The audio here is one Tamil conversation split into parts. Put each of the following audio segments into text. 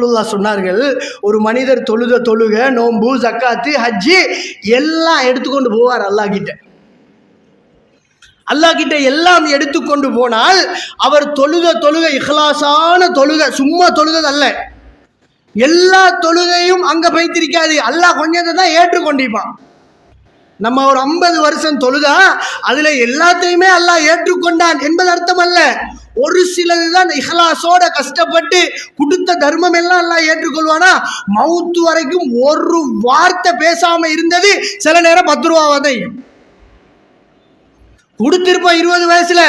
ரசூலுல்லா சொன்னார்கள் ஒரு மனிதர் தொழுத தொழுக நோம்பு ஜக்காத்து ஹஜ்ஜி எல்லாம் எடுத்துக்கொண்டு போவார் அல்லாஹ் கிட்ட அல்லாஹ் கிட்ட எல்லாம் எடுத்துக்கொண்டு போனால் அவர் தொழுக தொழுக இஹ்லாசான தொழுக சும்மா தொழுகது அல்ல எல்லா தொழுகையும் அங்க வைத்திருக்காது. அல்லாஹ் கொஞ்சத்தை தான் ஏற்றுக்கொண்டிருப்பான். நம்ம ஒரு ஐம்பது வருஷம் தொழுதா அதுல எல்லாத்தையுமே அல்லாஹ் ஏற்றுக்கொண்டான் என்பது அர்த்தம் அல்ல ஒரு சிலது தான் இஹலாசோட கஷ்டப்பட்டு கொடுத்த தர்மம் எல்லாம் எல்லாம் ஏற்றுக்கொள்வானா? மவுத்து வரைக்கும் ஒரு வார்த்தை பேசாம இருந்தது சில நேரம் பத்து ரூபா தான் கொடுத்திருப்போம் இருபது வயசுல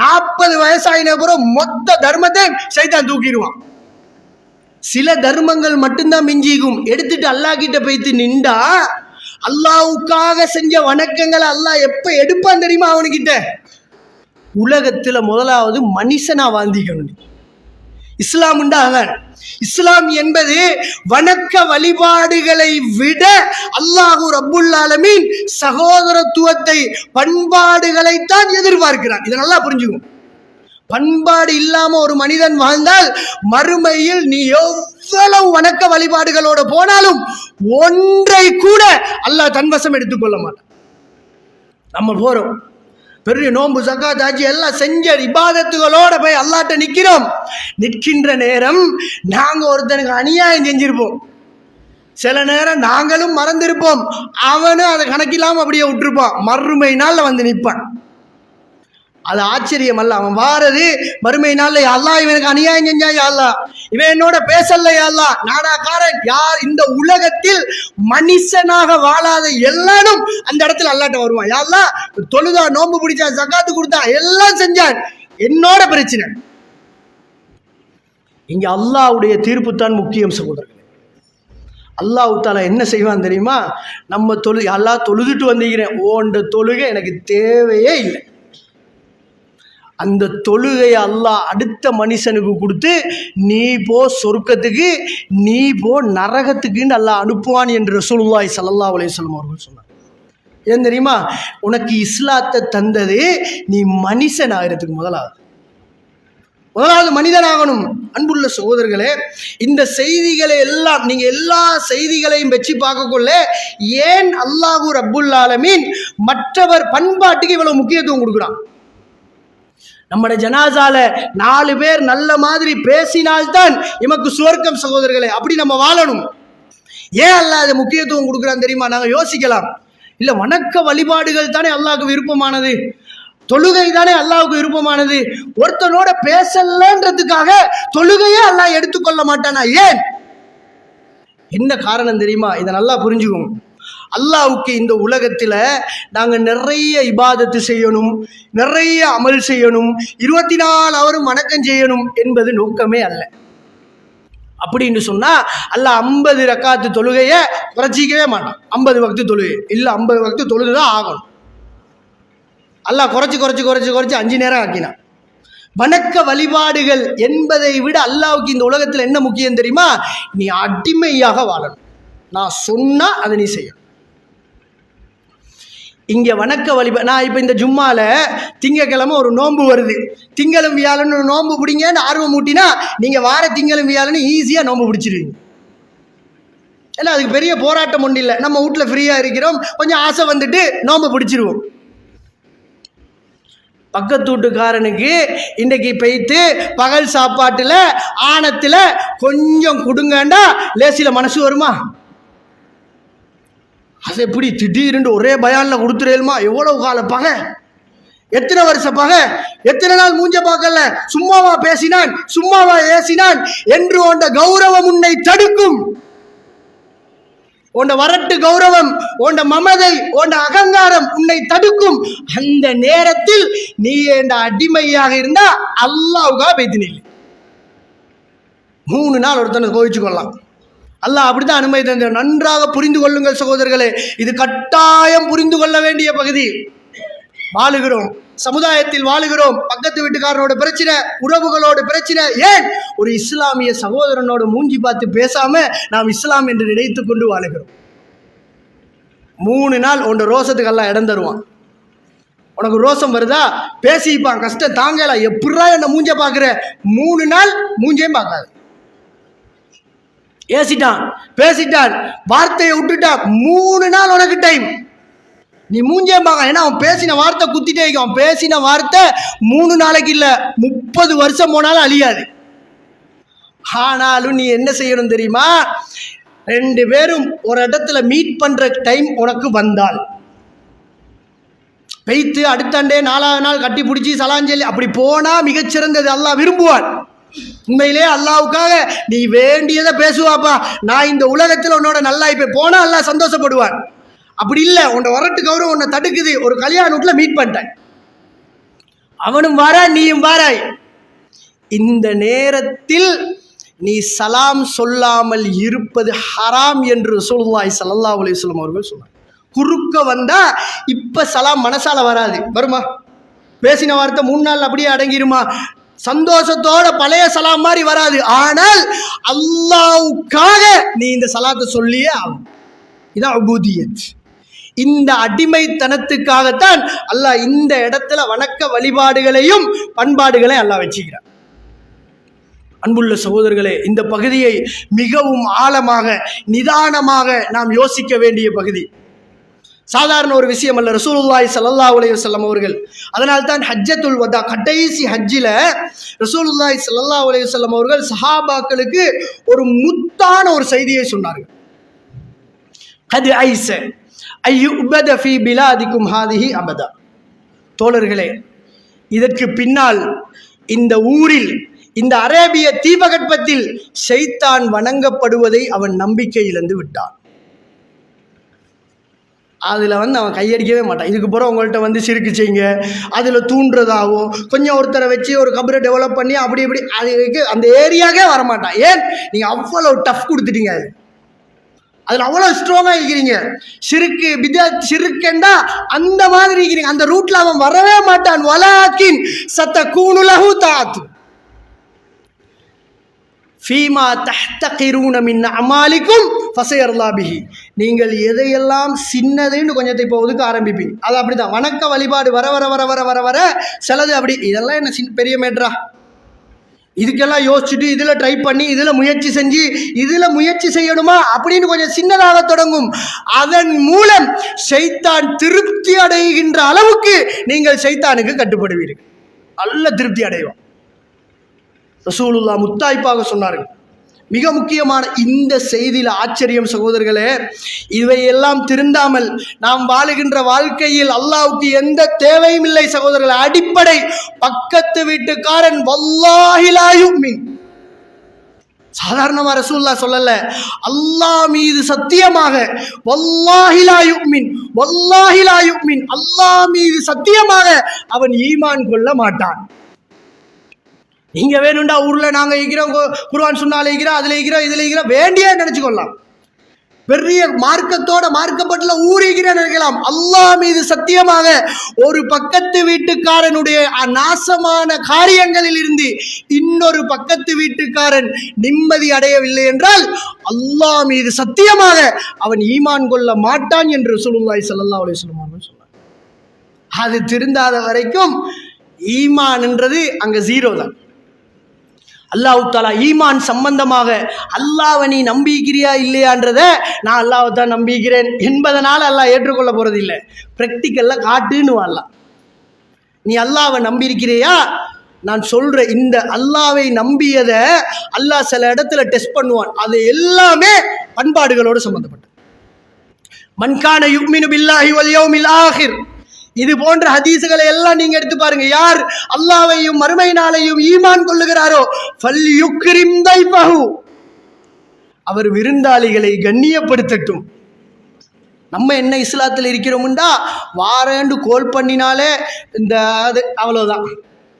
நாற்பது வயசாயின பிறகு மொத்த தர்மத்தை சைத்தான் தூக்கிடுவான். சில தர்மங்கள் மட்டும்தான் மிஞ்சிக்கும். எடுத்துட்டு அல்லாஹ் கிட்ட போய்த்து நின்றா அல்லாவுக்காக செஞ்ச வணக்கங்களை அல்லாஹ் எப்போ எடுப்பான் தெரியுமா அவனுக்கிட்ட? உலகத்தில் முதலாவது மனுஷனா வாந்திக்கணும். நீ. இஸ்லாம்ண்டா இஸ்லாம் என்பது வணக்க வழிபாடுகளை விட அல்லாஹு ரப்புல் சகோதரத்துவத்தை சகோதரத்துவத்தை பண்பாடுகளைத்தான் எதிர்பார்க்கிறான். இதை நல்லா புரிஞ்சுக்கும் பண்பாடு இல்லாம ஒரு மனிதன் வாழ்ந்தால் மறுமையில் நீ எவ்வளவு வணக்க வழிபாடுகளோட போனாலும் ஒன்றை கூட அல்லாஹ் தன்வசம் எடுத்துக்கொள்ள மாட்டான். நம்ம போறோம். பெரிய நோன்பு சக்கா தாஜி எல்லாம் செஞ்ச இபாதத்துகளோட போய் அல்லாட்ட நிற்கிறோம் நிற்கின்ற நேரம் நாங்கள் ஒருத்தனுக்கு அநியாயம் செஞ்சிருப்போம். சில நேரம் நாங்களும் மறந்திருப்போம். அவனும் அதை கணக்கில்லாமல் அப்படியே விட்டுருப்பான். மறுமை நாளில் வந்து நிற்பான். அது ஆச்சரியம் அல்ல அவன் வாரது மறுமை நாள்ல அல்லா இவனுக்கு அநியாயம் செஞ்சா அல்லா இவன் என்னோட பேசல அல்லா நாடாக்காரன் யார் இந்த உலகத்தில் மனுஷனாக வாழாத எல்லாரும் அந்த இடத்துல அல்லாட்ட வருவான். யாழ்லா தொழுதா நோம்பு பிடிச்சா சக்காத்து கொடுத்தா எல்லாம் செஞ்சான். என்னோட பிரச்சனை. இங்க அல்லாஹ்வுடைய தீர்ப்பு தான் முக்கியம் சகோதரர்கள். அல்லாஹ் தாலா என்ன செய்வான் தெரியுமா? நம்ம தொழு அல்லாஹ் தொழுதுட்டு வந்திருக்கிறேன். ஓன்ற தொழுகை எனக்கு தேவையே இல்லை. அந்த தொழுகையை அல்லாஹ் அடுத்த மனுஷனுக்கு கொடுத்து நீ போ சொர்க்கத்துக்கு நீ போ நரகத்துக்குன்னு அல்லாஹ் அனுப்புவான் என்று ரசூலுல்லாஹி சல்லா அலைஹி அவர்கள் சொன்னார் ஏன் தெரியுமா? உனக்கு இஸ்லாத்தை தந்தது நீ மனுஷன் ஆகிறதுக்கு முதலாவது. முதலாவது மனிதனாகணும் அன்புள்ள சகோதரர்களே இந்த செய்திகளை எல்லாம் நீங்க எல்லா செய்திகளையும் வச்சு பார்க்கக்குள்ள ஏன் அல்லாஹூ ரப்புல் ஆலமீன் மற்றவர் பண்பாட்டுக்கு இவ்வளவு முக்கியத்துவம் கொடுக்குறான்? நம்மட ஜனாசால நாலு பேர் நல்ல மாதிரி பேசினால்தான் எமக்கு சுவர்க்கம் சகோதரர்களே. அப்படி நம்ம வாழணும். ஏன் அல்ல அதை முக்கியத்துவம் கொடுக்குறான் தெரியுமா? நாங்கள் யோசிக்கலாம். இல்லை வணக்க வழிபாடுகள் தானே அல்லாவுக்கு விருப்பமானது. தொழுகை தானே அல்லாவுக்கு விருப்பமானது. ஒருத்தனோட பேசலன்றதுக்காக தொழுகையே அல்லாஹ் எடுத்துக்கொள்ள மாட்டானா? ஏன்? என்ன காரணம் தெரியுமா? இதை நல்லா புரிஞ்சுக்கணும் அல்லாவுக்கு இந்த உலகத்தில் நாங்கள் நிறைய இபாதத்து செய்யணும் நிறைய அமல் செய்யணும் இருபத்தி நாலு அவரும் வணக்கம் செய்யணும் என்பது நோக்கமே அல்ல. அப்படின்னு சொன்னால் அல்லாஹ் ஐம்பது ரக்காத்து தொழுகையை குறைச்சிக்கவே மாட்டான். ஐம்பது வக்து தொழுகை. இல்லை ஐம்பது வக்து தொழுது தான் ஆகணும். அல்ல குறைச்சி குறைச்சி குறைச்சி குறைச்சி அஞ்சு நேரம் ஆக்கினான். வணக்க வழிபாடுகள் என்பதை விட அல்லாவுக்கு இந்த உலகத்தில் என்ன முக்கியம் தெரியுமா? நீ அடிமையாக வாழணும். நான் சொன்னால் அதை நீ செய்யணும். இங்கே வணக்க வழிபா நான் இப்போ இந்த ஜும்மாவில் திங்கக்கிழமை ஒரு நோன்பு வருது. திங்களும் வியாழன்னு ஒரு நோன்பு பிடிங்கன்னு ஆர்வம் ஊட்டினா நீங்கள் வார திங்களும் வியாழன்னு ஈஸியாக நோன்பு பிடிச்சிருவீங்க. ஏன்னா அதுக்கு பெரிய போராட்டம் ஒன்றும் இல்லை. நம்ம வீட்டில் ஃப்ரீயாக இருக்கிறோம் கொஞ்சம் ஆசை வந்துட்டு நோன்பு பிடிச்சிருவோம். பக்கத்து வீட்டுக்காரனுக்கு இன்றைக்கி பெய்த்து பகல் சாப்பாட்டில் ஆணத்தில் கொஞ்சம் கொடுங்கண்டா லேசியில் மனசு வருமா? அது எப்படி? திடீர்னு ஒரே பயாலில் கொடுத்துருமா எவ்வளவு கால பகை? எத்தனை வருஷ பகை? எத்தனை நாள் மூஞ்ச பார்க்கல? சும்மாவா பேசினான் சும்மாவா ஏசினான் என்று உண்ட கௌரவம் உன்னை தடுக்கும். உண்ட வரட்டு கௌரவம் உண்ட மமதை உண்ட அகங்காரம் உன்னை தடுக்கும். அந்த நேரத்தில் நீ என்ற அடிமையாக இருந்தா? அல்லாவுக்காக பேத்தினில்லை மூணு நாள் ஒருத்தனை கோவிச்சு கொள்ளலாம் அல்லாஹ் அப்படிதான் அனுமதி தந்த நன்றாக புரிந்து கொள்ளுங்கள் சகோதரர்களே. இது கட்டாயம் புரிந்து கொள்ள வேண்டிய பகுதி. வாழுகிறோம். சமுதாயத்தில் வாழுகிறோம். பக்கத்து வீட்டுக்காரனோட பிரச்சனை உறவுகளோட பிரச்சனை. ஏன்? ஒரு இஸ்லாமிய சகோதரனோட மூஞ்சி பார்த்து பேசாம நாம் இஸ்லாம் என்று நினைத்து கொண்டு வாழுகிறோம். மூணு நாள் உன்னோட ரோசத்துக்கெல்லாம் இடம் தருவான். உனக்கு ரோசம் வருதா? பேசிப்பான். கஷ்டம் தாங்கல. எப்படா என்ன மூஞ்ச பார்க்குற? மூணு நாள் மூஞ்சையும் பார்க்காது. ஏசிட்டான் பேசிட்டான் வார்த்தையை விட்டுட்டான். மூணு நாள் உனக்கு டைம் நீ மூஞ்சே பார்க்க ஏன்னா அவன் பேசின வார்த்தை குத்திட்டே இருக்கும் அவன் பேசின வார்த்தை மூணு நாளைக்கு இல்லை முப்பது வருஷம் போனாலும் அழியாது. ஆனாலும் நீ என்ன செய்யணும் தெரியுமா? ரெண்டு பேரும் ஒரு இடத்துல மீட் பண்ணுற டைம் உனக்கு வந்தால். பெய்த்து அடுத்தாண்டே நாலாவது நாள் கட்டி பிடிச்சி சலாஞ்சலி அப்படி போனால் மிகச்சிறந்தது. அல்லா விரும்புவான் உண்மையிலே அல்லாவுக்காக நீ வேண்டியதை பேசுவாப்பா. நான் இந்த உலகத்தில் உன்னோட நல்லா இப்போ போனால் அல்லா சந்தோஷப்படுவான். அப்படி இல்லை உன்னை வரட்டு கௌரவம் உன்னை தடுக்குது. ஒரு கல்யாண வீட்டுல மீட் பண்ணிட்டேன். அவனும் வாராய் நீயும் வாராய். இந்த நேரத்தில் நீ சலாம் சொல்லாமல் இருப்பது ஹராம் என்று சொல்லுவாய் ஸல்லல்லாஹு அலிஸ்லம் அவர்கள் சொன்னார் குறுக்க வந்தா இப்ப சலாம் மனசால வராது. வருமா? பேசின வார்த்தை மூணு நாள் அப்படியே அடங்கிருமா? சந்தோஷத்தோட பழைய சலாம் மாதிரி வராது. ஆனால் அல்லாவுக்காக நீ இந்த சலாத்தை சொல்லியே ஆகும் இதான் அபூதியத் இந்த அடிமைத்தனத்துக்காகத்தான் அல்லாஹ் இந்த இடத்துல வணக்க வழிபாடுகளையும் பண்பாடுகளையும் அல்லாஹ் வச்சுக்கிறான். அன்புள்ள சகோதரர்களே இந்த பகுதியை மிகவும் ஆழமாக நிதானமாக நாம் யோசிக்க வேண்டிய பகுதி. சாதாரண ஒரு விஷயம் அல்ல. ரசூலுல்லாய் சல்லா உலக செல்லம் அவர்கள். அதனால் தான் ஹஜ்ஜத்துல் வதா கடைசி ஹஜ்ஜில் ரசூலுல்லாய் சல்லா உலக செல்லம் அவர்கள் சஹாபாக்களுக்கு ஒரு முத்தான ஒரு செய்தியை சொன்னார்கள். அது ஐச ஐயுபத ஃபி பிலாதிக்கும் ஹாதிஹி அபதா. தோழர்களே இதற்கு பின்னால் இந்த ஊரில் இந்த அரேபிய தீபகற்பத்தில் செய்தான் வணங்கப்படுவதை அவன் நம்பிக்கை இழந்து விட்டான். அதில் வந்து அவன் கையடிக்கவே மாட்டான். இதுக்கு பிறகு உங்கள்கிட்ட வந்து சிரிக்கு செய்யுங்க அதில் தூண்டுறதாகவும் கொஞ்சம் ஒருத்தரை வச்சு ஒரு கபரை டெவலப் பண்ணி அப்படி இப்படி அதுக்கு அந்த ஏரியாவே வரமாட்டான். ஏன்? நீங்கள் அவ்வளோ டஃப் கொடுத்துட்டீங்க அது. அதில் அவ்வளோ ஸ்ட்ராங்காக இருக்கிறீங்க. சிறுக்கு பிதா சிறுக்கண்டா அந்த மாதிரி இருக்கிறீங்க. அந்த ரூட்டில் அவன் வரவே மாட்டான். வலாக்கின் சத்த கூணுலகு தாத்து ஃபீமா தஹ்தகிரூன மின் அமாலிக்கும் ஃபசையர்லாபிஹி நீங்கள் எதையெல்லாம் சின்னதுன்னு கொஞ்சத்தை இப்போ ஒதுக்க ஆரம்பிப்பீங்க. அது அப்படிதான். வணக்க வழிபாடு வர வர வர வர வர வர சிலது அப்படி. இதெல்லாம் என்ன சின் பெரிய மேட்ரா? இதுக்கெல்லாம் யோசிச்சுட்டு இதில் ட்ரை பண்ணி இதில் முயற்சி செஞ்சு இதில் முயற்சி செய்யணுமா? அப்படின்னு கொஞ்சம் சின்னதாக தொடங்கும். அதன் மூலம் சைத்தான் திருப்தி அடைகின்ற அளவுக்கு நீங்கள் சைத்தானுக்கு கட்டுப்படுவீர்கள். நல்ல திருப்தி அடைவோம் ரசூலுல்லா முத்தாய்ப்பாக சொன்னார்கள். மிக முக்கியமான இந்த செய்தியில் ஆச்சரியம் சகோதரர்களே இவையெல்லாம் திருந்தாமல் நாம் வாழுகின்ற வாழ்க்கையில் அல்லாவுக்கு எந்த தேவையும் இல்லை சகோதரர்களே. அடிப்படை பக்கத்து வீட்டுக்காரன் வல்லாஹிலாயுமின் சாதாரணமா ரசூல்லா சொல்லல அல்லாஹ் மீது சத்தியமாக வல்லாஹிலாயுமின் வல்லாஹிலாயுமின் அல்லாஹ் மீது சத்தியமாக அவன் ஈமான் கொள்ள மாட்டான். நீங்க வேணும்டா ஊர்ல நாங்க இருக்கிறோம் குருவான் குர்ஆன் இருக்கிறோம் அதுல இருக்கிறோம் இதுல இருக்கிறோம் வேண்டிய நினைச்சுக்கொள்ளலாம். பெரிய மார்க்கத்தோட மார்க்கப்பட்டுல ஊறிக்கிறேன் நினைக்கலாம். அல்லாஹ் மீது சத்தியமாக ஒரு பக்கத்து வீட்டுக்காரனுடைய நாசமான காரியங்களில் இருந்து இன்னொரு பக்கத்து வீட்டுக்காரன் நிம்மதி அடையவில்லை என்றால் அல்லாஹ் மீது சத்தியமாக அவன் ஈமான் கொள்ள மாட்டான் என்று சொல்லுவாய் ஸல்லல்லாஹு அலைஹி வஸல்லம் அவர்கள் சொன்னார் அது திருந்தாத வரைக்கும் ஈமான்ன்றது அங்க ஜீரோ தான். அல்லாஹு தாலா ஈமான் சம்பந்தமாக அல்லாவை நீ நம்பிக்கிறியா இல்லையான்றத நான் அல்லாவை தான் நம்பிக்கிறேன் என்பதனால அல்லாஹ் ஏற்றுக்கொள்ள போகிறது இல்லை ப்ராக்டிக்கலில் காட்டுன்னு வரலாம். நீ அல்லாவை நம்பியிருக்கிறியா? நான் சொல்கிற இந்த அல்லாவை நம்பியதை அல்லாஹ் சில இடத்துல டெஸ்ட் பண்ணுவான். அது எல்லாமே பண்பாடுகளோடு சம்மந்தப்பட்டது மன்கான யுக்மினு பில்லாஹி வல் யௌமில் ஆஹிர் இது போன்ற ஹதீசுகளை எல்லாம் நீங்க எடுத்து பாருங்க. யார் அல்லாவையும் மறுமை நாளையும் ஈமான் கொள்ளுகிறாரோ ஃபல் யுக்ரிம் தைஃபஹு. அவர் விருந்தாளிகளை கண்ணியப்படுத்தட்டும். நம்ம என்ன இஸ்லாத்தில் இருக்கிறோம்டா? வாரேண்டு கோல் பண்ணினாலே இந்த அது அவ்வளோதான்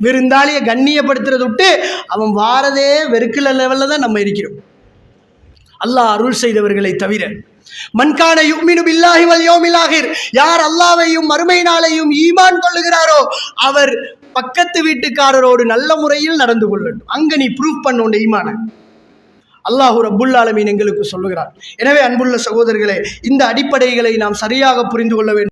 விருந்தாளியை கண்ணியப்படுத்துறது விட்டு அவன் வாரதே வெறுக்கல லெவலில் தான் நம்ம இருக்கிறோம். அல்லாஹ் அருள் செய்தவர்களை தவிர மன்கான யுக்மினு பில்லாஹி வல் யௌமில் ஆகிர் யார் அல்லாவையும் மறுமை நாளையும் ஈமான் கொள்ளுகிறாரோ அவர் பக்கத்து வீட்டுக்காரரோடு நல்ல முறையில் நடந்து கொள்ளட்டும் அங்க நீ ப்ரூவ் பண்ண ஈமான. அல்லாஹு ரப்புல் ஆலமீன் எங்களுக்கு சொல்லுகிறார். எனவே அன்புள்ள சகோதரர்களே இந்த அடிப்படைகளை நாம் சரியாக புரிந்து கொள்ள வேண்டும்.